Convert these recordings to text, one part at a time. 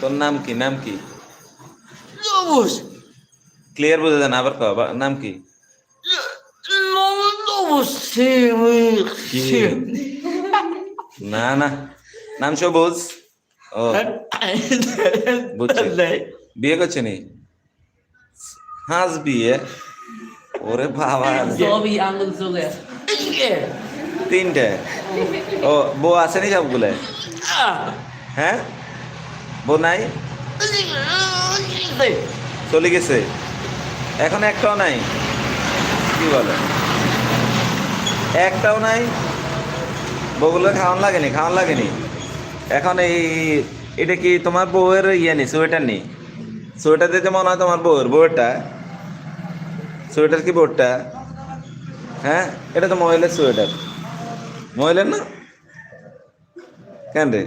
তোর নাম কি? নাম কি. ক্লিয়ার বোঝা যায় না আবার বা- নাম কি? কি? না না। নাম সবুজ? ও। বিয়ে করছে নি? হাঁস বিয়ে ওরে বাবা. তিনটে। ও বউ আসেনি সবগুলো? হ্যাঁ? বউ নাই? চলে গেছে। এখন একটাও নাই। কি বলে? একটাও নাই। বউগুলো খাওয়ান লাগেনি খাওয়ান লাগেনি। এখন এই এটা কি তোমার বউয়ের ইয়ে নি সোয়েটার নেই সোয়েটার দিতে মনে হয় তোমার বউয়ের বউয়েরটা। সোয়েটার কি বউরটা হ্যাঁ এটা তো মহিলার সোয়েটার। মহিলার না? কেন রে?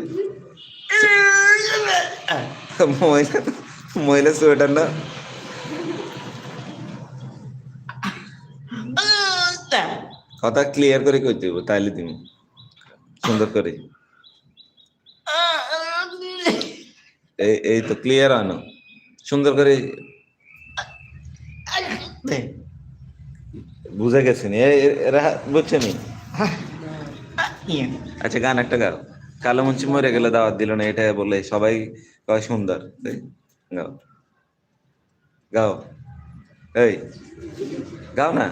সোয়েটার না কথা ক্লিয়ার করে কইতে হইব তাইলে তুমি সুন্দর করে এই এই তো ক্লিয়ার আনো সুন্দর করে বুঝে গেছে নি এ- এ- এরা বুঝছে নি আচ্ছা গান একটা গাও কালো মুন্সি মরে গেলে দাওয়াত দিল না এটা বলে সবাই কয় সুন্দর গাও। গাও। এই গাও না.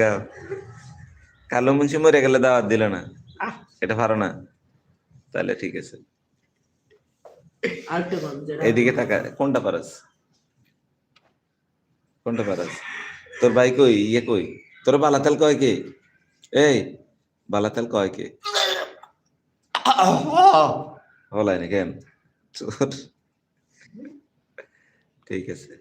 গাও। কালো মুন্সি মরে গেলে দাওয়াত দিল না এটা পারো না? তাহলে ঠিক আছে. এইদিকে তাকা কোনটা পারাস? কোনটা পারাস তোর ভাই কই ইয়ে কই তোর বালাতাল কয় কে? এই বালাতাল কয় কে? হলাই না কেন ঠিক আছে।